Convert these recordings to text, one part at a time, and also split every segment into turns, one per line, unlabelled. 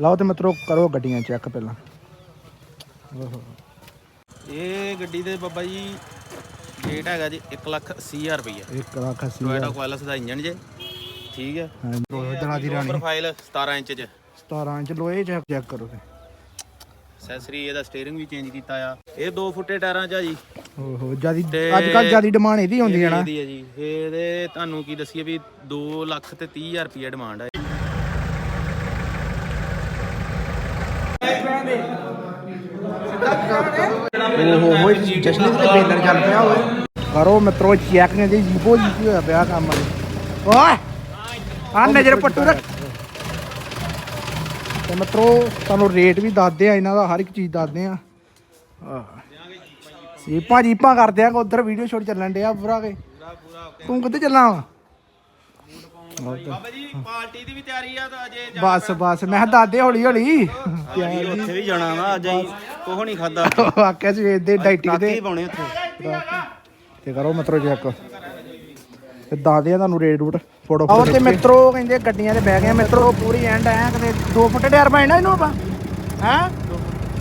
ਲਓ ਤੇ ਮਿੱਤਰੋ ਕਰੋ ਗੱਡੀਆਂ ਚੈੱਕ ਪਹਿਲਾਂ।
ਇਹ ਗੱਡੀ ਦੇ ਬਾਬਾ ਜੀ ਰੇਟ ਹੈਗਾ ਜੀ 180000 ਰੁਪਏ
ਇੱਕ ਲੱਖ ਅੱਸੀ
ਟੋਇਟਾ ਕੁਆਲਸ ਦਾ ਇੰਜਨ ਜੇ ਠੀਕ ਹੈ?
ਹਾਂ ਰੋਹਦਣਾ ਦੀ ਰਾਣੀ।
ਪ੍ਰੋਫਾਈਲ 17 ਇੰਚ ਚ।
17 ਇੰਚ ਲੋਏ ਚੈੱਕ ਚੈੱਕ ਕਰੋ ਤੇ।
ਅਸੈਸਰੀ ਇਹਦਾ ਸਟੀਅਰਿੰਗ ਵੀ ਚੇਂਜ ਕੀਤਾ ਆ। ਇਹ 2 ਫੁੱਟੇ ਟਾਇਰਾਂ ਚ ਆ ਜੀ।
ਓਹੋ ਜਿਆਦੀ ਅੱਜ ਕੱਲ ਜਿਆਦੀ ਡਿਮਾਂਡ ਇਹਦੀ ਹੁੰਦੀ ਹੈ ਨਾ।
ਇਹਦੀ ਹੈ ਜੀ। ਇਹਦੇ ਤੁਹਾਨੂੰ ਕੀ ਦੱਸੀਏ ਵੀ 2 ਲੱਖ ਤੇ 30000 ਰੁਪਏ ਡਿਮਾਂਡ ਹੈ
ਓਹੋ ਹੋਏ ਜਸ਼ਨ ਦੇ ਬੇਲਰ ਚੱਲ ਪਿਆ ਓਏ ਕਰੋ ਮਿੱਤਰੋ, ਚੈੱਕ ਨੇ ਜੀ, ਜੀਬੋ ਜੀ ਕੀ ਹੋਇਆ ਪਿਆ ਕੰਮ ਓਏ, ਆ ਨਜ਼ਰ ਪੱਟੂ ਰੱਖ। ਤੇ ਮਿੱਤਰੋ, ਤੁਹਾਨੂੰ ਰੇਟ ਵੀ ਦੱਸਦੇ ਆ, ਇਹਨਾਂ ਦਾ ਹਰ ਇੱਕ ਚੀਜ਼ ਦੱਸਦੇ ਆ। ਜੀਪਾਂ ਜੀਪਾਂ ਕਰਦੇ ਆ, ਉਧਰ ਵੀਡੀਓ ਸ਼ੂਟ ਚੱਲਣ ਡਿਆ ਪੂਰਾ ਕੇ ਤੂੰ ਕਿੱਥੇ ਚੱਲਾਂ ਵਾ?
ਬਾਬਾ ਜੀ ਪਾਰਟੀ ਦੀ ਵੀ ਤਿਆਰੀ ਆ ਤਾਂ ਅਜੇ
ਬਸ ਬਸ ਮੈਂ ਕਿਹਾ ਦੱਸਦੇ ਹੌਲੀ ਹੌਲੀ।
ਉੱਥੇ ਵੀ ਜਾਣਾ ਵਾ ਅਜੇ ਕੋਹ ਨਹੀਂ ਖਾਦਾ
ਆਕਿਆ ਸੀ ਵੇਚਦੇ ਡਾਈਟਿੰਗ ਦੇ।
ਪਾਉਣੇ ਉੱਥੇ?
ਤੇ ਕਰੋ ਮਿੱਤਰੋ ਚੈੱਕ। ਤੇ ਦੱਸਦੇ ਆ ਤੁਹਾਨੂੰ ਰੇਟ ਰੂਟ ਫੋਟੋ ਆਹ ਤੇ ਮਿੱਤਰੋ ਕਹਿੰਦੇ ਗੱਡੀਆਂ ਤੇ ਬਹਿ ਗਏ ਆ ਮਿੱਤਰੋ ਪੂਰੀ ਐਂਡ ਐ ਕਿਤੇ 2 ਫੁੱਟ ਟਾਇਰ ਪਾਏ ਨਾ ਇਹਨੂੰ ਆਪਾਂ? ਹੈ?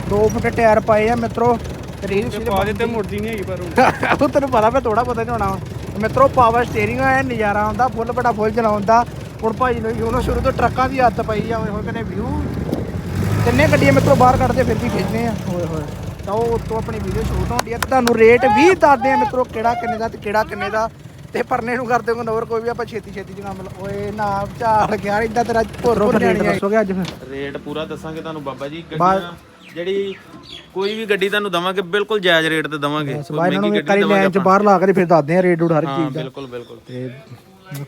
2 ਫੁੱਟ ਟਾਇਰ ਪਾਏ ਆ ਮਿੱਤਰੋ। ਤੇ ਰੀਲ ਸੀ
ਪਾ ਦਿੱਤੇ ਮੁੜਦੀ ਨਹੀਂ ਹੈਗੀ ਪਰ
ਉਹ ਤੈਨੂੰ ਪਤਾ ਮੈਂ ਥੋੜਾ ਪਤਾ ਨਹੀਂ ਹੋਣਾ ਵਾ। ਮਿੱਤਰੋ ਪਾਵਰ ਸਟੀਅਰਿੰਗ ਆ ਨਜ਼ਾਰਾ ਆਉਂਦਾ ਫੁੱਲ ਬੜਾ ਫੁੱਲ ਚਲਾਉਂਦਾ। ਹੁਣ ਭਾਈ ਨੂੰ ਉਹਨੂੰ ਸ਼ੁਰੂ ਤੋਂ ਟਰੱਕਾਂ ਦੀ ਹੱਥ ਪਈ ਆ ਹੋਏ ਕਹਿੰਦੇ ਵਿਊ ਤਿੰਨੇ ਗੱਡੀਆਂ ਮਿੱਤਰੋ ਬਾਹਰ ਕੱਢਦੇ ਫਿਰ ਵੀ ਖਿੱਚਦੇ ਆ। ਹੋਏ ਹੋਏ। ਤਾਂ ਉਹ ਉੱਤੋਂ ਆਪਣੀ ਵੀਡੀਓ ਸ਼ੂਟ ਹੁੰਦੀ ਆ ਤੇ ਤੁਹਾਨੂੰ ਰੇਟ ਵੀ ਦੱਸਦੇ ਆ ਮਿੱਤਰੋ ਕਿਹੜਾ ਕਿੰਨੇ ਦਾ ਤੇ ਕਿਹੜਾ ਕਿੰਨੇ ਦਾ। ਤੇ ਪਰਨੇ ਨੂੰ ਕਰਦੇ ਹੋ ਹੋਰ ਕੋਈ ਵੀ ਆਪਾਂ ਛੇਤੀ ਛੇਤੀ ਲ- ਓਏ ਨਾ ਝਾੜ ਗਿਆ ਇਦਾਂ ਤੇਰਾ ਭੁਰ ਭੁਰ ਜਾਣੀ ਦੱਸੋਗੇ ਅੱਜ ਫਿਰ?
ਰੇਟ ਪੂਰਾ ਦੱਸਾਂਗੇ ਤੁਹਾਨੂੰ ਬਾਬਾ ਜੀ ਗੱਡੀਆਂ ਜਿਹੜੀ ਕੋਈ ਵੀ ਗੱਡੀ ਤੁਹਾਨੂੰ ਦਵਾਂਗੇ ਬਿਲਕੁਲ ਜਾਇਜ਼ ਰੇਟ ਤੇ ਦਵਾਂਗੇ। ਕੋਈ
ਬਾਈ ਇਹਨਾਂ ਨੂੰ
ਮਹਿੰਗੀ
ਇੱਕ ਵਾਰੀ
ਗੱਡੀ
ਲੈਣ ਚ ਬਾਹਰ ਲਾ ਕੇ ਤੇ ਫਿਰ ਦੱਸਦੇ ਆ ਰੇਟ ਰੂਟ ਹਰ
ਹਾਂ
ਚੀਜ਼ ਦਾ।
ਬਿਲਕੁਲ ਬਿਲਕੁਲ।
ਤੇ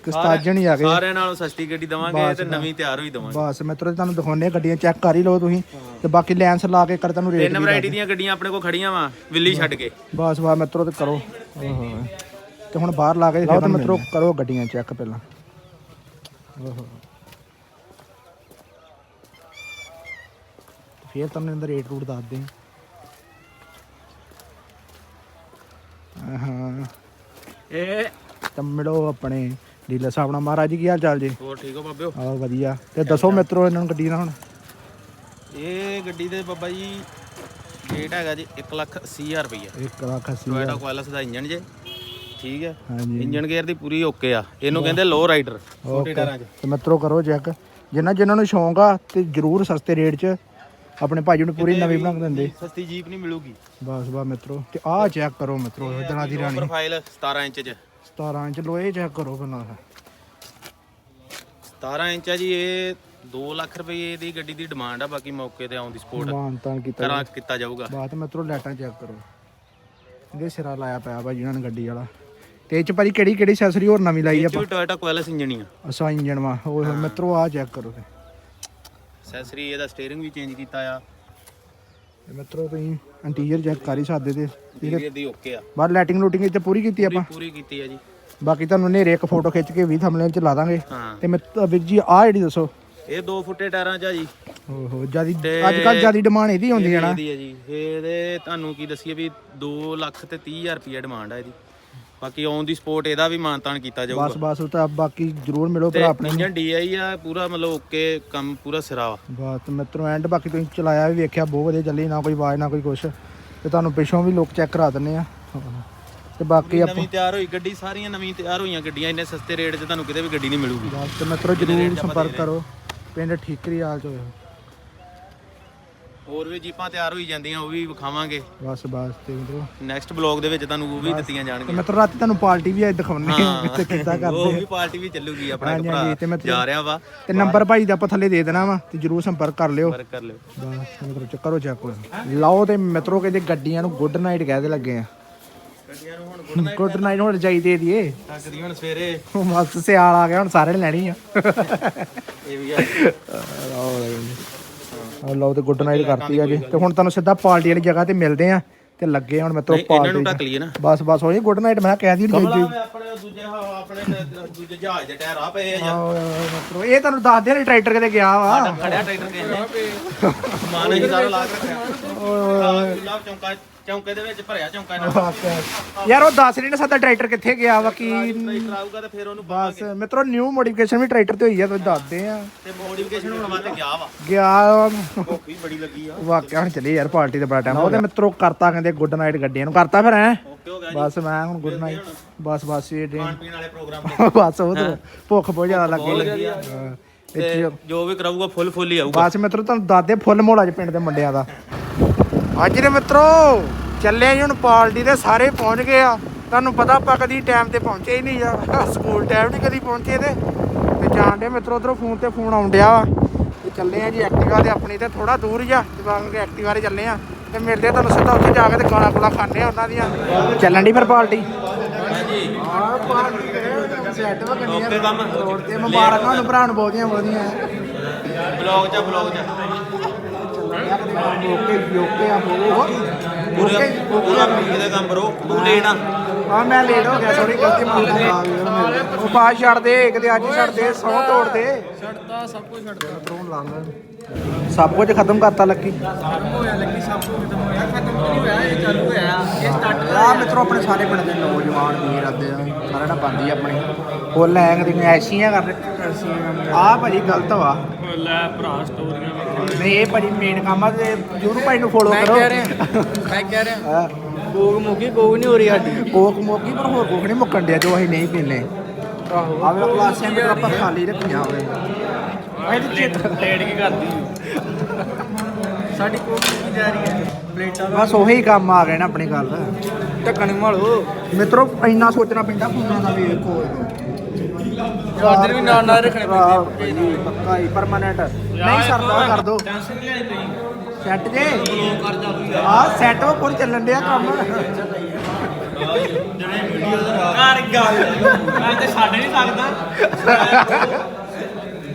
ਕਿਸਤਾਜਣ ਹੀ ਆ ਗਏ।
ਸਾਰਿਆਂ ਨਾਲੋਂ ਸਸਤੀ ਗੱਡੀ ਦਵਾਂਗੇ ਤੇ ਨਵੀਂ ਤਿਆਰ ਹੋਈ ਦਵਾਂਗੇ।
ਬਸ ਮਿੱਤਰੋ ਤੁਹਾਨੂੰ ਦਿਖਾਉਣੇ ਗੱਡੀਆਂ ਚੈੱਕ ਕਰ ਹੀ ਲਓ ਤੁਸੀਂ। ਤੇ ਬਾਕੀ ਲੈਂਸ ਲਾ ਕੇ ਕਰ ਤੁਹਾਨੂੰ ਰੇਟ
ਤਿੰਨ ਵੈਰਾਈਟੀ ਦੀਆਂ ਗੱਡੀਆਂ ਆਪਣੇ ਕੋਲ ਖੜੀਆਂ ਵਾ ਵਿੱਲੀ ਛੱਡ ਕੇ।
ਬਸ ਬਸ ਮਿੱਤਰੋ ਤੇ ਕਰੋ। ਤੇ ਹੁਣ ਬਾਹਰ ਲਾ ਕੇ ਫਿਰ ਮਿੱਤਰੋ ਕਰੋ ਗੱਡੀਆਂ ਚੈੱਕ ਪਹਿਲਾਂ। ਫਿਰ ਤੁਹਾਨੂੰ ਇਹਦਾ ਰੇਟ ਰੂਟ ਦੱਸਦੇ ਹਾਂ ਹਾਂ
ਇਹ
ਤਾਂ ਮਿਲੋ ਆਪਣੇ ਡੀਲਰ ਸਾਹਿਬ ਨਾਲ। ਮਹਾਰਾਜ ਜੀ ਕੀ ਹਾਲ ਚਾਲ ਜੀ?
ਹੋਰ ਠੀਕ ਹੋ ਬਾਬਿਓ?
ਆ ਵਧੀਆ। ਤੇ ਦੱਸੋ ਮਿੱਤਰੋ ਇਹਨਾਂ ਨੂੰ ਗੱਡੀ ਦਾ ਹੁਣ।
ਇਹ ਗੱਡੀ ਦੇ ਬਾਬਾ ਜੀ ਰੇਟ ਹੈਗਾ ਜੀ 180000 ਰੁਪਏ
ਇੱਕ ਲੱਖ ਅੱਸੀ
ਟੋਇਟਾ ਕੁਆਲਸ ਦਾ ਇੰਜਨ ਜੇ। ਠੀਕ ਹੈ? ਇੰਜਨ ਗੇਅਰ ਦੀ ਪੂਰੀ ਓਕੇ ਆ। ਇਹਨੂੰ ਕਹਿੰਦੇ ਲੋ ਰਾਈਡਰ ਛੋਟੇ ਟਾਇਰਾਂ 'ਚ।
ਤੇ ਮਿੱਤਰੋ ਕਰੋ ਚੈੱਕ ਜਿਨ੍ਹਾਂ ਜਿਨ੍ਹਾਂ ਨੂੰ ਸ਼ੌਂਕ ਆ ਤੇ ਜਰੂਰ ਸਸਤੇ ਰੇਟ 'ਚ ਆਪਣੇ ਭਾਜੀ ਨੂੰ ਪੂਰੀ ਨਵੀਂ ਬਣਾ ਕੇ ਦਿੰਦੇ।
ਸਸਤੀ ਜੀਪ ਨਹੀਂ ਮਿਲੂਗੀ।
ਬਸ ਬਸ ਮਿੱਤਰੋ ਤੇ ਆਹ ਚੈੱਕ ਕਰੋ ਮਿੱਤਰੋ ਇਦਾਂ ਦੀ ਰਾਣੀ।
ਪ੍ਰੋਫਾਈਲ 17 ਇੰਚ 'ਚ।
17 ਇੰਚ ਲੋਏ ਚੈੱਕ ਕਰੋ ਪਹਿਲਾਂ।
17 ਇੰਚ ਆ ਜੀ ਇਹ 2 ਲੱਖ ਰੁਪਏ ਦੀ ਗੱਡੀ ਦੀ ਡਿਮਾਂਡ ਆ ਬਾਕੀ ਮੌਕੇ ਤੇ ਆਉਣ ਦੀ ਸਪੋਰਟ
ਮਾਨਤਾਨ ਕੀਤਾ
ਕਰਾਂ ਕੀਤਾ ਜਾਊਗਾ।
ਬਾਤ ਮਿੱਤਰੋ ਲਾਈਟਾਂ ਚੈੱਕ ਕਰੋ। ਇਹਦੇ ਸਿਰਾ ਲਾਇਆ ਪਿਆ ਭਾਜੀ ਇਹਨਾਂ ਨੇ ਗੱਡੀ ਵਾਲਾ। ਤੇ ਇਹ ਚ ਭਾਜੀ ਕਿਹੜੀ ਕਿਹੜੀ ਐਕਸੈਸਰੀ ਹੋਰ ਨਵੀਂ ਲਾਈ
ਇਹ 'ਚ
ਆਪਾਂ?
ਵੀ ਟੋਇਟਾ ਕੁਆਲਸ ਇੰਜਨ ਹੀ ਆ।
ਅਸਾ ਇੰਜਨ ਵਾ। ਹੋਏ ਮਿੱਤਰੋ ਆਹ ਚੈੱਕ ਕਰੋ ਤੇ।
ਅਸੈਸਰੀ ਇਹਦਾ ਸਟੀਅਰਿੰਗ ਵੀ ਚੇਂਜ ਕੀਤਾ ਆ।
ਤੇ ਮਿੱਤਰੋ ਤੁਸੀਂ ਇੰਟੀਰੀਅਰ ਚੈੱਕ ਕਰ ਹੀ ਸਕਦੇ ਤੇ
ਇੰਟੀਰੀਅਰ ਦੀ ਓਕੇ ਆ।
ਬਾਹਰ ਲਾਈਟਿੰਗ ਲੂਟਿੰਗ ਇੱਥੇ ਪੂਰੀ ਕੀਤੀ ਆਪਾਂ?
ਪੂਰੀ ਕੀਤੀ ਆ ਜੀ।
ਬਾਕੀ ਤੁਹਾਨੂੰ ਨੇਰੇ ਇੱਕ ਫੋਟੋ ਖਿੱਚ ਕੇ ਵੀ ਥੰਬਨੇਲ ਚ ਲਾ ਦਾਂਗੇ।
ਹਾਂ।
ਤੇ ਮੈਂ ਤਾਂ ਵੀਰ ਜੀ ਆਹ ਜਿਹੜੀ ਦੱਸੋ?
ਇਹ 2 ਫੁੱਟੇ ਟਾਇਰਾਂ 'ਚ ਆ ਜੀ।
ਓਹੋ ਜਿਆਦੀ
ਤੇ-
ਅੱਜ ਕੱਲ ਜਿਆਦੀ ਡਿਮਾਂਡ ਇਹਦੀ ਹੁੰਦੀ ਹੈ ਨਾ।
ਇਹਦੀ ਹੈ ਜੀ। ਇਹਦੇ ਤੁਹਾਨੂੰ ਕੀ ਦੱਸੀਏ ਵੀ 2 ਲੱਖ ਤੇ 30000 ਰੁਪਏ ਡਿਮਾਂਡ ਆ ਇਹਦੀ। ਬਾਕੀ ਔਨ ਦੀ ਸਪੋਰਟ ਇਹਦਾ ਵੀ ਮਾਨਤਾਨ ਕੀਤਾ ਜਾਊਗਾ।
ਬਸ ਬਸ ਉਹ ਤਾਂ ਬਾਕੀ ਜਰੂਰ ਮਿਲੋ ਭਰਾ ਆਪਣੇ
ਇੰਜਨ ਡੀਆਈ ਆ ਪੂਰਾ ਮਤਲਬ ਓਕੇ ਕੰਮ ਪੂਰਾ ਸਿਰਾ ਵਾ।
ਬਾਤ ਮਿੱਤਰੋ ਐਂਡ ਬਾਕੀ ਤੁਸੀਂ ਚਲਾਇਆ ਵੀ ਵੇਖਿਆ ਬਹੁਤ ਵਧੀਆ ਚੱਲੀ ਨਾ ਕੋਈ ਆਵਾਜ਼ ਨਾ ਕੋਈ ਕੁਛ। ਤੇ ਤੁਹਾਨੂੰ ਪਿੱਛੋਂ ਵੀ ਲੁੱਕ ਚੈੱਕ ਕਰਾ ਦਿੰਨੇ ਆ। ਤੇ ਬਾਕੀ ਆਪਾਂ
ਨਵੀਂ ਤਿਆਰ ਹੋਈ ਗੱਡੀ ਸਾਰੀਆਂ ਨਵੀਂ ਤਿਆਰ ਹੋਈਆਂ ਗੱਡੀਆਂ ਇੰਨੇ ਸਸਤੇ ਰੇਟ 'ਚ ਤੁਹਾਨੂੰ ਕਿਤੇ ਵੀ ਗੱਡੀ ਨਹੀਂ ਮਿਲੂਗੀ।
ਬਸ ਤੇ ਮਿੱਤਰੋ ਜਰੂਰ ਸੰਪਰਕ ਕਰੋ। ਪਿੰਡ ਠੀਕਰੀ ਹਾਲ ਚ ਹੋਇਓ
ਹੋਰ ਵੀ ਜੀਪਾਂ ਤਿਆਰ ਹੋਈ ਜਾਂਦੀਆਂ ਉਹ ਵੀ ਵਿਖਾਵਾਂਗੇ।
ਬਸ ਬਸ ਤੇ ਮਿੱਤਰੋ।
ਨੈਕਸਟ ਬਲੌਗ ਦੇ ਵਿੱਚ ਤੁਹਾਨੂੰ ਉਹ ਵੀ ਦਿੱਤੀਆਂ
ਤੇ
ਜਾਣਗੀਆਂ
ਮਿੱਤਰੋ ਰਾਤੀ ਤੁਹਾਨੂੰ ਪਾਰਟੀ ਵੀ ਅੱਜ ਦਿਖਾਉਣੀ ਹੈ
ਹਾਂ।
ਤੇ ਕਿੱਦਾਂ
ਉਹ
ਕਰਦੇ
ਵੀ ਪਾਰਟੀ ਵੀ ਚੱਲੂਗੀ ਆਪਣਾ
ਹਾਂਜੀ, ਹਾਂਜੀ, ਤੇ
ਭਰਾ ਜਾ ਰਿਹਾ ਵਾ।
ਤੇ ਨੰਬਰ ਭਾਈ ਦਾ ਆਪਾਂ ਥੱਲੇ ਦੇ ਦੇਣਾ ਵਾ ਤੇ ਜਰੂਰ ਸੰਪਰਕ ਕਰ ਲਿਓ।
ਵਰਕ ਕਰ ਲਿਓ।
ਬਸ ਮਿੱਤਰੋ ਚੱਕਰੋ ਚੱਕ ਲਓ ਤੇ ਮਿੱਤਰੋ ਕਹਿੰਦੇ ਗੱਡੀਆਂ ਨੂੰ ਗੁੱਡ ਨਾਈਟ ਕਹਦੇ ਲੱਗੇ ਆ।
ਗੱਡੀਆਂ ਨੂੰ ਹੁਣ
ਗੁੱਡ ਨਾਈਟ ਹੁਣ ਜਾਈ ਦੇ ਦੀਏ
ਤੱਕਦੀ ਹੁਣ ਸਵੇਰੇ।
ਮਸਤ ਸਿਆਲ ਆ ਗਿਆ ਹੁਣ ਸਾਰੇ ਨੇ ਲੈਣੀ ਆ।
ਇਹ ਵੀ ਆ।
ਆ ਲਓ ਤੇ ਗੁੱਡ ਨਾਈਟ ਕਰਤੀ ਆ ਜੀ। ਤੇ ਹੁਣ ਤੁਹਾਨੂੰ ਸਿੱਧਾ ਪਾਰਟੀ ਵਾਲੀ ਜਗ੍ਹਾ ਤੇ ਮਿਲਦੇ ਆ ਤੇ ਲੱਗੇ ਹੁਣ ਮਿੱਤਰੋ
ਇਹਨਾਂ ਨੂੰ
ਪਾਰਟੀ
ਢੱਕ ਲਈਏ ਨਾ।
ਬਸ ਬਸ ਹੋਈ ਗੁੱਡ ਨਾਈਟ ਮੈਂ ਕਹਿ ਦੀ ਜੀ
ਆਪਣੇ ਦੂਜੇ ਆਪਣੇ ਦੂਜੇ ਜਹਾਜ਼ ਦੇ ਟਾਇਰ ਆ ਪਏ ਆ
ਮਿੱਤਰੋ ਇਹ ਤੁਹਾਨੂੰ ਦੱਸ ਦਿਆਂ ਟਰੈਕਟਰ ਕਿਤੇ ਗਿਆ ਵਾ।
ਖੜਿਆ ਟਰੈਕਟਰ ਕੇ ਸਮਾਨ ਹੀ ਸਾਰਾ ਲਾ ਕੇ ਰੱਖਿਆ। ਓਏ। ਚੌਂਕਾ ਚੌਂਕੇ ਦੇ ਵਿੱਚ ਭਰਿਆ ਚੌਂਕਾ ਇਹਨਾਂ
ਯਾਰ ਉਹ ਦੱਸ ਨਹੀਂ ਨਾ ਸਕਦਾ ਟਰੈਕਟਰ ਕਿੱਥੇ ਗਿਆ ਵਾ ਕੀ
ਟਰੈਕਟਰ ਆਊਗਾ ਤੇ ਫਿਰ ਉਹਨੂੰ
ਬਸ ਮਿੱਤਰੋ ਨਿਊ ਮੋਡੀਫਿਕੇਸ਼ਨ ਵੀ ਟਰੈਕਟਰ ਤੇ ਹੋਈ ਆ ਤੁਸੀਂ ਦੱਸਦੇ ਆ।
ਤੇ ਮੋਡੀਫਿਕੇਸ਼ਨ ਹੋਣ ਵਾਸਤੇ ਗਿਆ ਵਾ।
ਗਿਆ
ਭੁੱਖ ਵੀ ਬੜੀ ਲੱਗੀ ਆ।
ਵਾਕਿਆ ਹੁਣ ਚੱਲੀ ਯਾਰ ਪਾਰਟੀ ਤੇ ਬੜਾ ਟਾਈਮ ਉਹਦੇ ਮਿੱਤਰੋ ਕਰਤਾ ਕਹਿੰਦੇ ਗੁੱਡ ਨਾਈਟ ਗੱਡੀਆਂ ਨੂੰ। ਕਰਤਾ ਫਿਰ ਐ
ਓਕੇ ਹੋ ਗਿਆ ਜੀ।
ਬਸ ਮੈਂ ਹੁਣ ਗੁੱਡ ਨਾਈਟ ਬਸ ਬਸ ਇਹ ਡੇ
ਖਾਣ ਪੀਣ ਵਾਲੇ ਪ੍ਰੋਗਰਾਮ
ਬਸ ਉਹ ਤਾਂ ਭੁੱਖ ਬਹੁਤ ਜ਼ਿਆਦਾ ਲੱਗੀ। ਹਾਂ।
ਤੇ
ਇੱਥੇ
ਜੋ ਵੀ ਕਰਾਊਗਾ ਫੁੱਲ ਫੁੱਲ ਹੀ ਆਊਗਾ।
ਬਸ ਮਿੱਤਰੋ ਤੁਹਾਨੂੰ ਦੱਸਦੇ ਫੁੱਲ ਮੋਲਾ ਚ ਪਿੰਡ ਦੇ ਮੁੰਡਿਆਂ ਦਾ। ਅੱਜ ਦੇ ਮਿੱਤਰੋ ਚੱਲੇ ਜੀ ਹੁਣ ਪਾਰਟੀ ਤੇ ਸਾਰੇ ਪਹੁੰਚ ਗਏ ਆ। ਤੁਹਾਨੂੰ ਪਤਾ ਆਪਾਂ ਕਦੀ ਟਾਈਮ ਤੇ ਪਹੁੰਚੇ ਹੀ ਨਹੀਂ ਯਾਰ ਸਕੂਲ ਟਾਈਮ ਨਹੀਂ ਕਦੀ ਪਹੁੰਚੇ ਤੇ। ਤੇ ਜਾਣ ਦੇ ਮਿੱਤਰੋ ਉਧਰੋਂ ਫੋਨ ਤੇ ਫੋਨ ਆਉਣ ਡਿਆ ਵਾ। ਤੇ ਚੱਲੇ ਆ ਜੀ ਐਕਟਿਵਾ ਤੇ ਆਪਣੀ ਤੇ ਥੋੜਾ ਦੂਰ ਹੀ ਆ। ਜਵਾਨ ਕੇ ਐਕਟਿਵਾ ਤੇ ਚੱਲੇ ਆ। ਤੇ ਮਿਲਦੇ ਆ ਤੁਹਾਨੂੰ ਸਿੱਧਾ ਉੱਥੇ ਜਾ ਕੇ ਤੇ ਗਾਲਾਂ ਗੁਲਾ ਖਾਣੇ ਆ ਉਹਨਾਂ ਦੀਆਂ। ਚੱਲਣ ਦੀ ਫਿਰ ਪਾਰਟੀ ਹਾਂ ਪਾਰਟੀ ਸੈੱਟ ਵਾ
ਓਕੇ ਕੰਮ।
ਰੋਡ ਤੇ ਮੁਬਾਰਕਾਂ ਨੂੰ ਭਰਾ ਨੂੰ ਬਹੁਤੀਆਂ ਬਹੁਤੀਆਂ।
ਬਲੌਗ ਚ ਬਲੌਗ ਚ।
ਓਕੇ ਓਕੇ ਆ ਬੋਲੋ
ਪੂਰਾ ਪੂਰਾ ਇਹਦਾ ਕੰਮ ਬਰੋ ਤੂੰ ਲੇਟ ਆ
ਹਾਂ ਮੈਂ ਲੇਟ ਹੋ ਗਿਆ ਸੋਰੀ ਗਲਤੀ ਮਾਫ ਉਹ ਬਾਅਦ ਛੱਡ ਦੇ ਕਿਤੇ ਅੱਜ ਹੀ ਛੱਡ ਦੇ ਸੌ ਤੋੜ ਦੇ ਛੱਡਤਾ ਸਭ ਕੁਝ ਛੱਡਤਾ। ਤਰੋਂ ਲਾ ਲੈ ਸਭ ਕੁਝ ਖਤਮ ਕਰਤਾ ਲੱਕੀ? ਆ ਮਿੱਤਰੋ ਆਪਣੇ ਸਾਰੇ ਪਿੰਡ ਦੇ ਨੌਜਵਾਨ ਵੀਰ ਆਦੇ ਆ ਸਾਰਿਆਂ ਨਾਲ ਬੰਦੀ ਆਪਣੀ। ਫੁੱਲ ਐਂ ਕਦੀ ਐਸੀਆਂ ਕਰ ਆ ਭਾਜੀ ਗਲਤ ਵਾ।
ਲੈ ਭਰਾ ਸਟੋਰੀਆਂ
ਨਹੀਂ ਇਹ ਭਾਜੀ ਮੇਨ ਕੰਮ ਆ ਤੇ ਜੂਰੂ ਭਾਈ ਨੂੰ ਫੋਲੋ ਕਰੋ।
ਮੈਂ ਕਹਿ ਰਿਹਾ।
ਹਾਂ।
ਕੋਕ ਮੁਕੀ ਕੋਕ ਨਹੀਂ ਹੋ ਰਹੀ ਸਾਡੀ।
ਕੋਕ ਮੋਕੀ ਪਰ ਹੋਰ ਕੋਕ ਨਹੀਂ ਮੁੱਕਣ ਡਿਆ ਜੋ ਅਸੀਂ ਨਹੀਂ ਪੀਨੇ
ਆਹੋ।
ਆਵੇ ਕਲਾਸਾਂ ਵਿੱਚ ਆਪਾਂ ਖਾਲੀ ਰੱਖੀਆਂ ਹੋਵੇ
ਲੇਟ ਲੇਟ ਕੀ ਕਰਦੀ ਸਾਡੀ ਕੋਕ ਮੁਕੀ ਜਾ ਰਹੀ ਹੈ। ਪਲੇਟਾਂ
ਬਸ ਉਹੀ ਕੰਮ ਆ ਗਏ ਨਾ ਆਪਣੀ ਗੱਲ।
ਢੱਕਣ ਮਾਲੋ।
ਮਿੱਤਰੋ ਇੰਨਾ ਸੋਚਣਾ ਪੈਂਦਾ ਫੋਨਾਂ ਦਾ ਵੇਖੋ।
ਚਾਰਜਰ ਵੀ ਨਾਲ ਨਾਲ ਰੱਖਣੇ
ਭਾਈ, ਪੱਕਾ ਹੀ ਪਰਮਾਨੈਂਟ ਨਹੀਂ ਸਰਦਾ ਕਰ ਦੋ।
ਟੈਨਸ਼ਨ ਨਹੀਂ ਲੈਣੀ ਪਈ
ਸੈੱਟ ਜੇ। ਆ ਸੈੱਟ ਉਹ ਕੋਲ ਚੱਲਣ ਡਿਆ ਕੰਮ।
ਘਰ ਗੱਲ। ਮੈਂ ਤੇ ਛੱਡ ਨਹੀਂ ਸਕਦਾ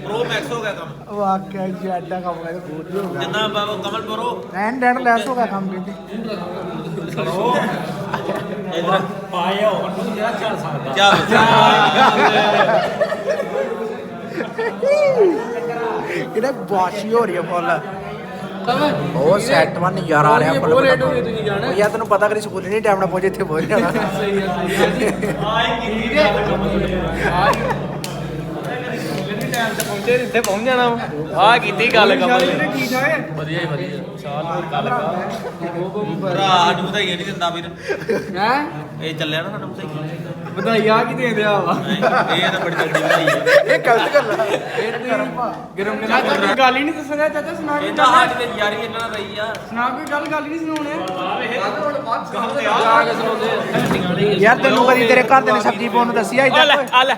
ਪ੍ਰੋ ਮੈਕਸ ਹੋ ਗਿਆ ਕੰਮ।
ਵਾਕਿਆ ਜੀ ਐਡਾ ਕੰਮ ਕਰੇ ਬਹੁਤ ਹੋ ਗਿਆ।
ਜਿੰਨਾ ਬਾਬਾ ਕਮਲ ਬਰੋ।
ਐਂਡ ਡੈਂਡ ਲੈਸ ਹੋ ਗਿਆ ਕੰਮ ਕਹਿੰਦੇ
ਇਧਰ
ਪਾਇਆ ਹੁਣ ਨੂੰ ਜਿਹੜਾ ਚੱਲ। ਸਕਦਾ
ਚੱਲ
ਕਿਹੜੇ ਬਾਸ਼ੀ ਹੋ ਰਹੀ ਹੈ ਫੁੱਲ। ਉਹ ਸੈੱਟ ਵਾ ਨਜ਼ਾਰਾ ਆ ਰਿਹਾ ਫੁੱਲ
ਹੋ
ਉਹ ਯਾਰ ਤੈਨੂੰ ਪਤਾ ਕਰੀ ਸਕੂਲ ਨਹੀਂ ਟਾਈਮ ਨਾਲ ਪਹੁੰਚੇ ਇੱਥੇ ਪਹੁੰਚ ਜਾਣਾ।
ਸਹੀ ਹੈ ਇੱਥੇ ਪਹੁੰਚ ਜਾਣਾ ਆ ਕੀਤੀ ਗੱਲ ਕਮਲ ਨੇ। ਵਧੀਆ ਹੀ? ਵਧੀਆ ਸਾਲ ਹੋਰ ਗੱਲ
ਭਰਾ ਸਾਨੂੰ ਵਧਾਈਆਂ ਨਹੀਂ ਦਿੰਦਾ ਵੀਰ।
ਹੈ?
ਇਹ ਚੱਲਿਆ ਨਾ ਸਾਨੂੰ ਵਧਾਈਆਂ
ਵਧਾਈ ਆ ਕੀ ਦੇ ਦਿਆ ਵਾ?
ਇਹ ਤਾਂ ਬੜੀ ਤਗੜੀ ਵਧਾਈ ਆ।
ਇਹ ਗਲਤ ਗੱਲ ਆ।
ਗਰਮ ਨੇ ਚਾਚਾ ਕੋਈ ਗੱਲ ਹੀ ਨਹੀਂ ਦੱਸਣਾ ਚਾਚਾ ਸੁਣਾ
ਇਹ ਤਾਂ ਸਾਡੀ ਤੇ ਯਾਰੀ ਇਹਨਾਂ ਨਾਲ ਰਹੀ ਆ।
ਸੁਣਾ ਕੋਈ ਗੱਲ ਗੱਲ ਹੀ ਨਹੀਂ ਸੁਣਾਉਣੇ। ਕੇ
ਯਾਰ ਤੈਨੂੰ ਕਦੀ ਤੇਰੇ ਘਰ ਦੇ ਨੇ ਸਬਜ਼ੀ ਪਾਉਣ ਨੂੰ ਦੱਸਿਆ ਇਦਾਂ
ਆ ਲੈ ਆ ਲੈ।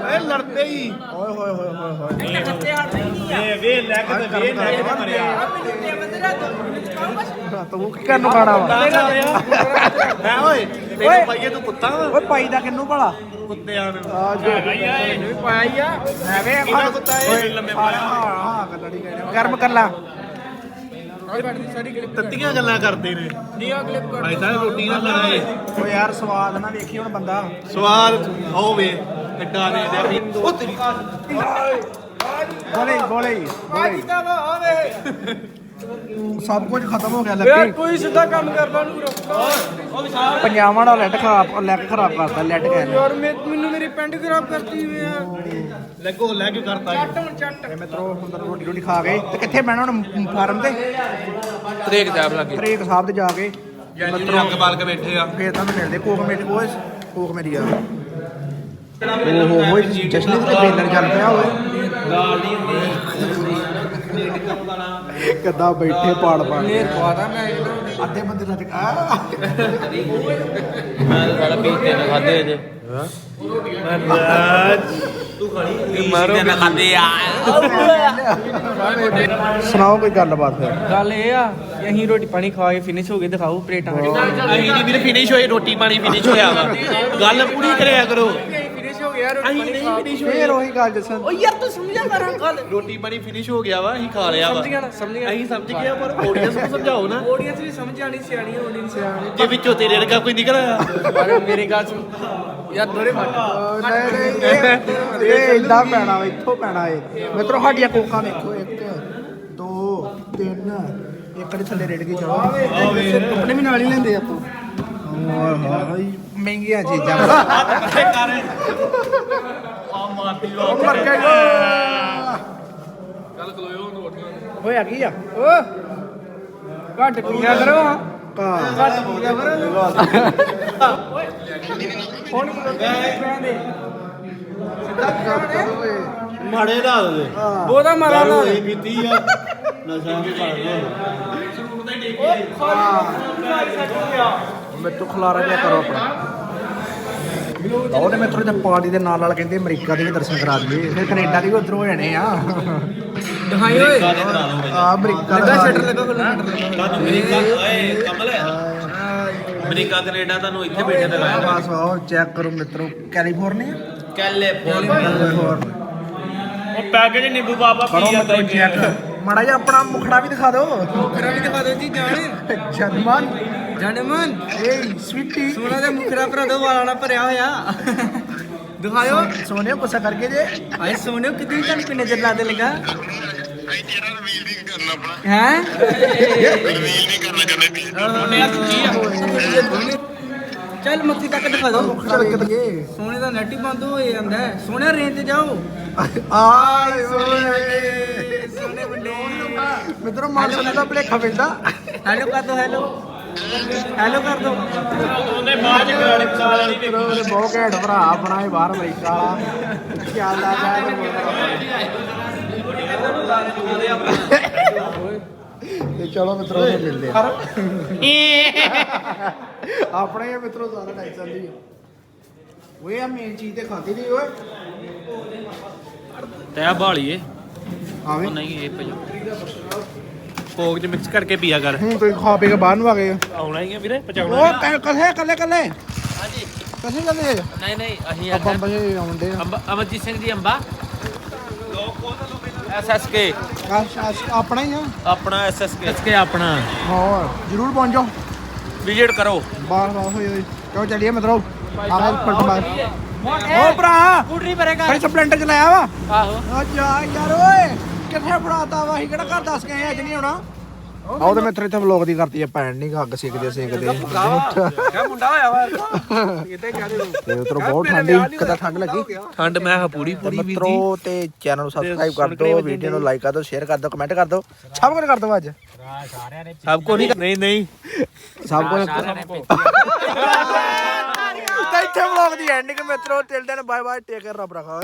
ਉਹ ਲੜਦੇ ਹੀ ਓਏ ਹੋਏ ਹੋਏ ਹੋਏ ਹੋਏ ਇਹ ਵੇ ਲੈ ਤੇ ਵੇ ਲੈ ਕੇ ਮਰਿਆ ਤੂੰ ਕੀ ਕਰਨ ਖਾਣਾ ਵਾ
ਹੈ ਓਏ
ਓਏ
ਪਾਈਏ ਤੂੰ ਕੁੱਤਾ
ਓਏ ਪਾਈ ਦਾ ਕਿੰਨੂੰ ਭਲਾ
ਕੁੱਤਿਆਂ ਨੂੰ
ਆ ਜੋ
ਇਹਨੂੰ ਆ
ਐਵੇਂ
ਇਹਦਾ ਕੁੱਤਾ ਇਹ
ਓਏ,
ਲੰਮੇ
ਹਾਂ ਹਾਂ ਗੱਲੜੀ ਗਰਮ ਕਰ ਲਾ
ਤੱਤੀਆਂ ਗੱਲਾਂ ਕਰਦੇ ਨੇ।
ਨਹੀਂ ਆ ਕਲਿੱਪ ਕਰ
ਭਾਈ ਸਾਹਿਬ ਰੋਟੀ ਨਾ ਖਾਏ
ਓ ਯਾਰ ਸਵਾਦ ਨਾ ਵੇਖੀ ਹੁਣ ਬੰਦਾ।
ਸਵਾਦ ਹੋਵੇ ਐਡਾ ਨੇ ਦੇ ਵੀ। ਉਹ ਤੇਰੀ
ਬੋਲੇ ਬੋਲੇ ਬੋਲੇ।
ਓਏ
ਸਭ ਕੁਝ ਖਤਮ ਹੋ ਗਿਆ ਲੱਕੀ।
ਕੋਈ ਸਿੱਧਾ ਕੰਮ ਕਰਦਾ ਨੂੰ ਉਹ ਵਿਸ਼ਾਲ
ਪੰਜਾਵਾਂ ਦਾ ਲੈਟ ਖਰਾਬ ਲੈਟ ਖਰਾਬ ਕਰਤਾ ਲੈਟ ਕਹਿੰਦੇ
ਯਾਰ ਮੈਂ- ਮੈਨੂੰ ਮੇਰੀ ਪੈਂਟ ਖਰਾਬ ਕਰਤੀ ਵੇ ਯਾਰ
ਲੱਗੋ ਲੈ ਕੇ ਕਰਤਾ
ਚੱਟ ਹੁਣ ਚੱਟ।
ਤੇ ਮਿੱਤਰੋ ਹੁਣ ਤਾਂ ਰੋਟੀ ਰੋਟੀ ਖਾ ਗਏ ਤੇ ਕਿੱਥੇ ਬਹਿਣਾ ਹੁਣ ਫਾਰਮ ਤੇ?
ਤ੍ਰੇਕ ਜਾਬ ਲੱਗੇ।
ਤਰੀਕ ਸਾਹਿਬ ਤੇ ਜਾ ਕੇ।
ਯਾਨੀ ਰੰਗ ਬਾਲ ਕੇ ਬੈਠੇ ਆ।
ਫੇਰ ਤੁਹਾਨੂੰ ਮਿਲਦੇ ਕੋਕ ਮੇਰੀ ਓਏ ਕੋਕ ਮੇਰੀ ਯਾਰ ਓ ਹੋ ਹੋ ਜਸ਼ਨ ਦੇ ਬੇਲਰ ਚੱਲ ਪਿਆ ਓਏ
ਗਾਲ ਨਹੀਂ ਹੁੰਦੀ
ਕਿੱਦਾਂ ਬੈਠੇ ਪਾੜ ਪਾੜ
ਨੇਰ ਪਵਾਦਾ ਮੈਂ ਇਹਨੂੰ।
ਅੱਧੇ ਬੰਦੇ ਦਾ ਆ
ਮੈਂ ਤਾਂ ਸਾਲਾ ਨਾ ਖਾਦੇ ਅਜੇ। ਤੂੰ ਖੜੀ ਮਾਰੋ ਨਾ ਖਾਦੇ ਆ।
ਸੁਣਾਓ ਕੋਈ ਗੱਲਬਾਤ ਫਿਰ?
ਗੱਲ ਇਹ ਆ ਕਿ ਅਸੀਂ ਰੋਟੀ ਪਾਣੀ ਖਾ ਕੇ ਫਿਨਿਸ਼ ਹੋ ਗਏ ਦਿਖਾਓ ਪਲੇਟਾਂ
ਅਸੀਂ ਨਹੀਂ ਵੀਰ ਫਿਨਿਸ਼ ਹੋਏ ਰੋਟੀ ਪਾਣੀ ਫਿਨਿਸ਼ ਹੋਇਆ ਵਾ। ਗੱਲ ਪੂਰੀ ਕਰਿਆ ਕਰੋ।
ਗਿਆ
ਰੋਟੀ ਪਾਣੀ ਖਾ ਕੇ
ਫੇਰ ਉਹੀ ਗੱਲ ਦੱਸਣ।
ਓ ਯਾਰ ਤੂੰ ਸਮਝਿਆ ਕਰ ਗੱਲ।
ਰੋਟੀ ਪਾਣੀ ਫਿਨਿਸ਼ ਹੋ ਗਿਆ ਵਾ ਅਸੀਂ ਖਾ ਲਿਆ ਵਾ।
ਸਮਝਿਆ ਨਾ ਸਮਝਿਆ।
ਅਸੀਂ ਸਮਝ ਗਏ ਪਰ ਆਡੀਅנס ਨੂੰ ਸਮਝਾਓ ਨਾ।
ਆਡੀਅנס ਵੀ ਸਮਝ ਆਣੀ ਸਿਆਣੀ ਹੋਣੀ ਸਿਆਣੀ।
ਜੇ ਵਿੱਚੋਂ ਤੇਰੇ ਵਰਗਾ ਕੋਈ ਨਿਕਲ ਆਇਆ।
ਅਰੇ ਮੇਰੀ ਗੱਲ ਸੁਣ। ਯਾਰ ਦੋਰੇ ਮੱਟ।
ਨਹੀਂ ਨਹੀਂ ਇਹ ਇਦਾਂ ਪੈਣਾ ਇੱਥੋਂ ਪੈਣਾ ਏ। ਮਿੱਤਰੋ ਸਾਡੀਆਂ ਕੋਕਾਂ ਵੇਖੋ ਇੱਕ ਦੋ ਤਿੰਨ ਇੱਕ ਦੇ ਥੱਲੇ ਰੇੜ ਕੇ ਜਾਓ ਆਪਣੇ ਵੀ ਨਾਲ ਹੀ ਲੈਂਦੇ ਆਪਾਂ। ਹਾਂ ਹਾਂ ਮਹਿੰਗੀਆਂ ਚੀਜ਼ਾਂ।
ਆ ਮਾਰਦੀ
ਉਹ ਮਰ ਗਿਆ
ਚੱਲ ਖਲੋਇਓ ਨੋਟ
ਹੋਇਆ ਕੀ ਆ ਓ। ਘੱਟ ਪੀਆ ਕਰੋ। ਕਾ ਘੱਟ ਪੀਆ ਕਰੋ। ਫੋਨ ਦੇ।
ਮਾੜੇ ਦਾ। ਦੇ
ਉਹਦਾ ਮਾਰਾ ਨਾ
ਇਹ ਕੀਤੀ ਆ। ਨਸ਼ਾ ਵੀ ਕਰਦੇ
ਮੈਂ ਤੋਂ ਖਲਾਰਾ ਜਿਹਾ ਕਰੋ ਆਪਣਾ। ਉਹਨੇ ਮੈਥੋਂ ਤੇ ਪਾਰਟੀ ਦੇ ਨਾਲ ਨਾਲ ਕਹਿੰਦੇ ਅਮਰੀਕਾ ਦੇ ਵੀ ਦਰਸ਼ਨ ਕਰਾ ਦਈਏ। ਫਿਰ ਕੈਨੇਡਾ ਦੇ ਵੀ ਉਧਰ ਹੋ ਜਾਣੇ ਆ। ਦਿਖਾਈ ਓਏ। ਆ ਅਮਰੀਕਾ ਦਾ ਸ਼ਟਰ ਲੱਗਾ
ਤੁਹਾਨੂੰ ਅਮਰੀਕਾ ਓਏ ਕਮਲ। ਅਮਰੀਕਾ ਕੈਨੇਡਾ ਤੁਹਾਨੂੰ ਇੱਥੇ ਬੈਠੇ ਦਿਖਾਇਆ
ਬਸ ਆਓ ਚੈੱਕ ਕਰੋ ਮਿੱਤਰੋ ਕੈਲੀਫੋਰਨੀਆ?
ਕੈਲੀਫੋਰਨੀਆ।
ਉਹ ਪੈਕੇਜ ਨਿੰਬੂ ਬਾਬਾ ਪੀ ਜਾਂਦਾ
ਮਿੱਤਰੋ ਚੈੱਕ। ਮਾੜਾ ਜਿਹਾ ਆਪਣਾ ਮੁਖੜਾ ਵੀ ਦਿਖਾ ਦਿਓ।
ਮੁਖੜਾ ਵੀ ਦਿਖਾ ਦਿਓ ਜੀ ਜਾਣ।
ਜਨਮਨ
ਜਨਮਨ
ਏ ਸਵੀਟੀ
ਸੋਨਾ ਦੇ ਮੁਖੜਾ ਭਰਾ ਦੋ ਵਾਲਾਂ ਨਾਲ ਭਰਿਆ ਹੋਇਆ। ਦਿਖਾਇਓ।
ਸੋਨੇ ਗੁੱਸਾ ਕਰਕੇ ਜੇ।
ਆਏ ਸੋਨੇ ਕਿਤੇ ਤੁਹਾਨੂੰ ਕਿੰਨੇ ਚਿਰ ਲਾਦੇ ਲਗਾ? ਹੈ? ਚੱਲ ਮੱਥੀ ਤੱਕ ਦਿਖਾ
ਲਈਏ
ਸੋਨੇ ਦਾ ਨੈਟ ਹੀ ਬੰਦ ਹੋ ਜਾਂਦਾ ਸੋਨੇ ਰੇਂਜ ਤੇ ਜਾਓ।
ਆਏ ਓਏ
ਸੋਨੇ ਵੱਡੇ।
ਮਿੱਤਰੋ ਮਾਨ ਸੋਨੇ ਦਾ ਭਲੇਖਾ ਪੈਂਦਾ
ਹੈਲੋ ਕਰ ਦੋ ਹੈਲੋ ਹੈਲੋ ਕਰ ਦੋ।
ਉਹਨੇ ਬਾਅਦ ਪਸਾਲ ਵਾਲੀ
ਮਿੱਤਰੋ ਉਹਦੇ ਬਹੁਤ ਘੈਂਟ ਭਰਾ ਆਪਣਾ ਇਹ ਬਾਹਰ ਅਮਰੀਕਾ ਵਾਲਾ। ਚੱਲਦਾ ਤੇ ਚਲੋ ਮਿੱਤਰੋ ਫਿਰ ਮਿਲਦੇ ਆ ਆਪਣਾ ਹੀ ਆ ਮਿੱਤਰੋ ਸਾਰਾ ਟੈਕਸਨ ਦੀ ਓਏ ਆ ਮੇਨ ਚੀਜ਼ ਤੇ ਖਾਦੀ ਨਹੀਂ ਓਏ।
ਤੈ ਬਾਲੀਏ
ਆਵੇਂ
ਨਹੀਂ ਇਹ ਪਈ ਕੋਕ ਚ ਮਿਕਸ ਕਰਕੇ ਪੀਆ ਕਰ
ਹੁਣ ਤੁਸੀਂ ਖਾ ਪੀ ਕੇ ਬਾਹਰ ਨੂੰ ਆ ਗਏ ਹੋ।
ਆਉਣਾ ਹੀ ਆ ਵੀਰੇ ਪਚਾਉਣਾ
ਉਹ ਕ- ਕਸੇ ਕੱਲੇ ਕੱਲੇ ਹਾਂਜੀ ਕਸੇ ਕੱਲੇ
ਨਹੀਂ ਨਹੀਂ ਅਸੀਂ
ਆਪਾਂ ਬਜੇ ਆਉਂਦੇ ਆ
ਅੰਬਾ ਅਮਰਜੀਤ ਸਿੰਘ ਜੀ ਅੰਬਾ ਐਸਐਸਕੇ
ਆਸ਼- ਆਸ਼- ਆਪਣਾ ਹੀ ਆ
ਆਪਣਾ ਐਸਐਸਕੇ ਐਸਐਸਕੇ ਆਪਣਾ
ਹੋਰ ਜਰੂਰ ਪਹੁੰਚੋ
ਵਿਜ਼ਿਟ ਕਰੋ
ਬਾਹਰ ਬਾਹਰ ਹੋਈ ਹੋਈ ਕਿਉਂ ਚੱਲੀਏ ਮਤਲਬ ਆਹ ਪਲਟ ਮਾਰ ਓ ਭਰਾ
ਸਕੂਟਰੀ ਭਰੇ ਕਰ
ਭਾਈ ਸਪਲੈਂਡਰ ਚਲਾਇਆ ਵਾ
ਆਹੋ
ਆ ਜਾ ਯਾਰ ਓਏ ਕਿੱਥੇ ਫੜਾਤਾ ਵਾ? ਅਸੀਂ ਕਿਹੜਾ ਘਰ ਦੱਸ ਕੇ ਆਏ ਅੱਜ ਨਹੀਂ ਆਉਣਾ? ਆਹ ਤੇ ਮਿੱਤਰ ਇੱਥੇ ਵਲੌਗ ਦੀ ਕਰਤੀ ਆ ਭੈਣ ਨਹੀਂ ਅੱਗ ਸੇਕਦੇ ਸੇਕਦੇ।
ਕਿਆ ਮੁੰਡਾ ਹੋਇਆ ਵਾ? ਕਿਤੇ ਕਹਿ ਦੇ
ਤੇ ਉਧਰੋਂ ਬਹੁਤ ਠੰਡੀ ਕਿਦਾਂ ਠੰਡ ਲੱਗੀ।
ਠੰਡ ਮੈਂ ਹਾਂ ਪੂਰੀ
ਤੇ ਮਿੱਤਰੋ ਤੇ ਚੈਨਲ ਨੂੰ ਸਬਸਕ੍ਰਾਈਬ ਕਰ ਦਿਓ ਵੀਡੀਓ ਨੂੰ ਲਾਈਕ ਕਰ ਦਿਓ ਸ਼ੇਅਰ ਕਰ ਦਿਓ ਕਮੈਂਟ ਕਰ ਦਿਓ। ਸਭ ਕੁਝ ਕਰ ਦਿਓ ਅੱਜ।
ਸਭ ਕੋ ਨਹੀਂ ਨਹੀਂ ਨਹੀਂ।
ਸਭ ਤੇ ਇੱਥੇ ਵਲੌਗ ਦੀ ਐਂਡਿੰਗ ਮਿੱਤਰੋ till then bye bye take care ਰੱਬ ਰੱਖਾ।